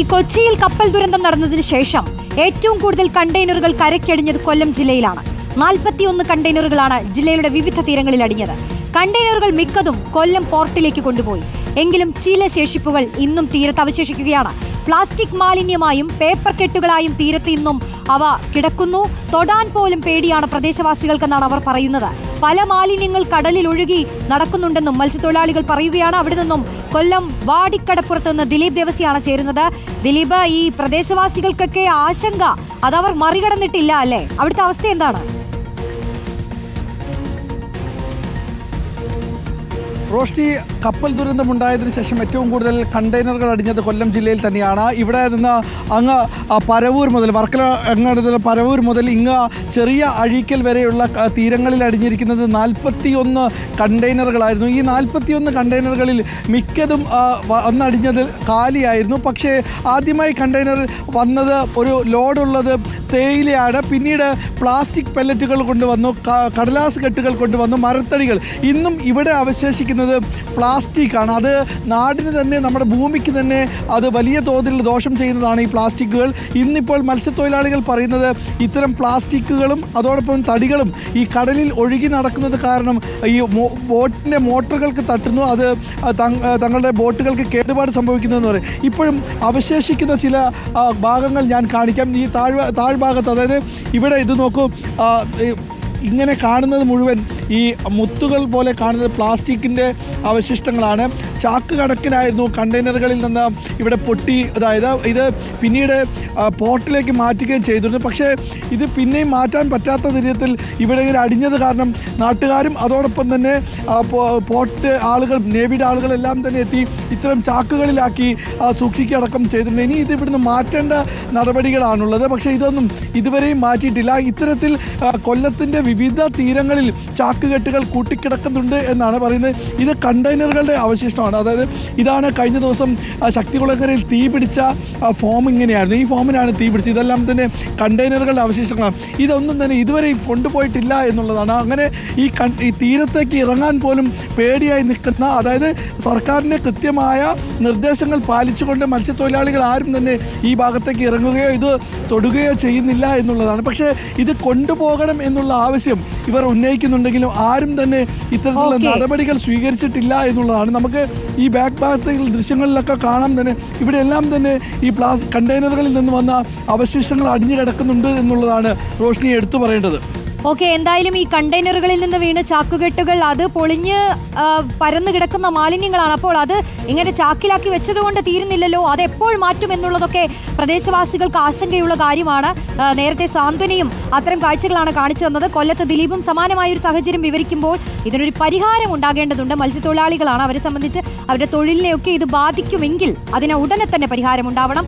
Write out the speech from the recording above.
ഈ കൊച്ചിയിൽ കപ്പൽ ദുരന്തം നടന്നതിന് ശേഷം ഏറ്റവും കൂടുതൽ കണ്ടെയ്നറുകൾ കരക്കടിഞ്ഞത് കൊല്ലം ജില്ലയിലാണ്. നാൽപ്പത്തിയൊന്ന് കണ്ടെയ്നറുകളാണ് ജില്ലയുടെ വിവിധ തീരങ്ങളിൽ അടിഞ്ഞത്. കണ്ടെയ്നറുകൾ മിക്കതും കൊല്ലം പോർട്ടിലേക്ക് കൊണ്ടുപോയി. എങ്കിലും ചില ശേഷിപ്പുകൾ ഇന്നും തീരത്ത് അവശേഷിക്കുകയാണ്. പ്ലാസ്റ്റിക് മാലിന്യമായും പേപ്പർ കെട്ടുകളായും തീരത്ത് ഇന്നും അവ കിടക്കുന്നു. തൊടാൻ പോലും പേടിയാണ് പ്രദേശവാസികൾക്കെന്നാണ് അവർ പറയുന്നത്. പല മാലിന്യങ്ങൾ കടലിൽ ഒഴുകി നടക്കുന്നുണ്ടെന്നും മത്സ്യത്തൊഴിലാളികൾ പറയുകയാണ്. അവിടെ നിന്നും കൊല്ലം വാടിക്കടപ്പുറത്ത് നിന്ന് ദിലീപ് ദേവസിയാണ് ചേരുന്നത്. ദിലീപ് ഈ പ്രദേശവാസികൾക്കൊക്കെ ആശങ്ക. അതവർ മറികടന്നിട്ടില്ല അല്ലേ? അവിടുത്തെ അവസ്ഥ എന്താണ്? റോഷ്നി കപ്പൽ ദുരന്തമുണ്ടായതിനു ശേഷം ഏറ്റവും കൂടുതൽ കണ്ടെയ്നറുകൾ അടിഞ്ഞത് കൊല്ലം ജില്ലയിൽ തന്നെയാണ്. ഇവിടെ നിന്ന് അങ്ങ് പരവൂർ മുതൽ വർക്കല അങ്ങനെ പരവൂർ മുതൽ ഇങ്ങ് ചെറിയ അഴീക്കൽ വരെയുള്ള തീരങ്ങളിൽ അടിഞ്ഞിരിക്കുന്നത് നാൽപ്പത്തിയൊന്ന് കണ്ടെയ്നറുകളായിരുന്നു. ഈ നാൽപ്പത്തിയൊന്ന് കണ്ടെയ്നറുകളിൽ മിക്കതും വന്നടിഞ്ഞത് കാലിയായിരുന്നു. പക്ഷേ ആദ്യമായി കണ്ടെയ്നർ വന്നത് ഒരു ലോഡുള്ളത് തേയിലയാണ്. പിന്നീട് പ്ലാസ്റ്റിക് പെല്ലറ്റുകൾ കൊണ്ടുവന്നു കടലാസ് കെട്ടുകൾ കൊണ്ടുവന്നു മരത്തടികൾ. ഇന്നും ഇവിടെ അവശേഷിക്കുന്നത് പ്ലാസ്റ്റിക്കാണ്. അത് നാടിന് തന്നെ നമ്മുടെ ഭൂമിക്ക് തന്നെ അത് വലിയ തോതിൽ ദോഷം ചെയ്യുന്നതാണ് ഈ പ്ലാസ്റ്റിക്കുകൾ. ഇന്നിപ്പോൾ മത്സ്യത്തൊഴിലാളികൾ പറയുന്നത് ഇത്തരം പ്ലാസ്റ്റിക്കുകളും അതോടൊപ്പം തടികളും ഈ കടലിൽ ഒഴുകി നടക്കുന്നത് കാരണം ഈ ബോട്ടിന്റെ മോട്ടറുകൾക്ക് തട്ടുന്നു. അത് തങ്ങളുടെ ബോട്ടുകൾക്ക് കേടുപാട് സംഭവിക്കുന്നു എന്ന് പറയും. ഇപ്പോഴും അവശേഷിക്കുന്ന ചില ഭാഗങ്ങൾ ഞാൻ കാണിക്കാം. ഈ താഴ് താഴ്ഭാഗത്ത് അതായത് ഇവിടെ ഇത് നോക്കൂ ഇങ്ങനെ കാണുന്നത് മുഴുവൻ ഈ മുത്തുകൾ പോലെ കാണുന്നത് പ്ലാസ്റ്റിക്കിന്റെ അവശിഷ്ടങ്ങളാണ്. ചാക്ക് കണക്കിനായിരുന്നു കണ്ടെയ്നറുകളിൽ നിന്ന് ഇവിടെ പൊട്ടി അതായത് ഇത് പിന്നീട് പോർട്ടിലേക്ക് മാറ്റുകയും ചെയ്തിരുന്നു. പക്ഷേ ഇത് പിന്നെയും മാറ്റാൻ പറ്റാത്ത രീതിയിൽ ഇവിടെ ഇങ്ങനെ അടിഞ്ഞത് കാരണം നാട്ടുകാരും അതോടൊപ്പം തന്നെ പോർട്ട് ആളുകൾ നേവിയുടെ ആളുകളെല്ലാം തന്നെ എത്തി ഇത്തരം ചാക്കുകളിലാക്കി സൂക്ഷിക്കടക്കം ചെയ്തിട്ടുണ്ട് ഇനി ഇത് ഇവിടുന്ന് മാറ്റേണ്ട നടപടികളാണുള്ളത്. പക്ഷേ ഇതൊന്നും ഇതുവരെയും മാറ്റിയിട്ടില്ല. ഇത്തരത്തിൽ കൊല്ലത്തിന്റെ വിവിധ തീരങ്ങളിൽ ചാക്കുകെട്ടുകൾ കൂട്ടിക്കിടക്കുന്നുണ്ട് എന്നാണ് പറയുന്നത്. ഇത് കണ്ടെയ്നറുകളുടെ അവശിഷ്ടമാണ്. അതായത് ഇതാണ് കഴിഞ്ഞ ദിവസം ആ, ശക്തികുളങ്ങരയിൽ തീ പിടിച്ച ഫോം ഇങ്ങനെയായിരുന്നു. ഈ ഫോമിനാണ് തീ പിടിച്ചത്. ഇതെല്ലാം തന്നെ കണ്ടെയ്നറുകളുടെ അവശിഷ്ടങ്ങളാണ്. ഇതൊന്നും തന്നെ ഇതുവരെ കൊണ്ടുപോയിട്ടില്ല എന്നുള്ളതാണ്. അങ്ങനെ ഈ ഈ തീരത്തേക്ക് ഇറങ്ങാൻ പോലും പേടിയായി നിൽക്കുന്ന അതായത് സർക്കാരിന്റെ കൃത്യമായ നിർദ്ദേശങ്ങൾ പാലിച്ചുകൊണ്ട് മത്സ്യത്തൊഴിലാളികൾ ആരും തന്നെ ഈ ഭാഗത്തേക്ക് ഇറങ്ങുകയോ ഇത് തൊടുകയോ ചെയ്യുന്നില്ല എന്നുള്ളതാണ്. പക്ഷേ ഇത് കൊണ്ടുപോകണം എന്നുള്ള ആവശ്യം ഇവർ ഉന്നയിക്കുന്നുണ്ടെങ്കിലും ആരും തന്നെ ഇത്തരത്തിലുള്ള നടപടികൾ സ്വീകരിച്ചിട്ടില്ല എന്നുള്ളതാണ്. നമുക്ക് ഈ ബാക്ക് ഭാഗത്തെ ദൃശ്യങ്ങളിലൊക്കെ കാണാൻ തന്നെ. ഇവിടെ എല്ലാം തന്നെ ഈ പ്ലാസ് കണ്ടെയ്നറുകളിൽ നിന്ന് വന്ന അവശിഷ്ടങ്ങൾ അടിഞ്ഞു കിടക്കുന്നുണ്ട് എന്നുള്ളതാണ് റോഷ്നി എടുത്തു പറയേണ്ടത്. ഓക്കെ എന്തായാലും ഈ കണ്ടെയ്നറുകളിൽ നിന്ന് വീണ് ചാക്കുകെട്ടുകൾ അത് പൊളിഞ്ഞ് പരന്നു കിടക്കുന്ന മാലിന്യങ്ങളാണ്. അപ്പോൾ അത് ഇങ്ങനെ ചാക്കിലാക്കി വെച്ചതുകൊണ്ട് തീരുന്നില്ലല്ലോ. അത് എപ്പോൾ മാറ്റും എന്നുള്ളതൊക്കെ പ്രദേശവാസികൾക്ക് ആശങ്കയുള്ള കാര്യമാണ്. നേരത്തെ സാന്ത്വനയും അത്തരം കാഴ്ചകളാണ് കാണിച്ചു തന്നത്. കൊല്ലത്ത് ദിലീപും സമാനമായ ഒരു സാഹചര്യം വിവരിക്കുമ്പോൾ ഇതിനൊരു പരിഹാരം ഉണ്ടാകേണ്ടതുണ്ട്. മത്സ്യത്തൊഴിലാളികളാണ് അവരെ സംബന്ധിച്ച് അവരുടെ തൊഴിലിനെയൊക്കെ ഇത് ബാധിക്കുമെങ്കിൽ അതിന് ഉടനെ തന്നെ പരിഹാരം ഉണ്ടാവണം.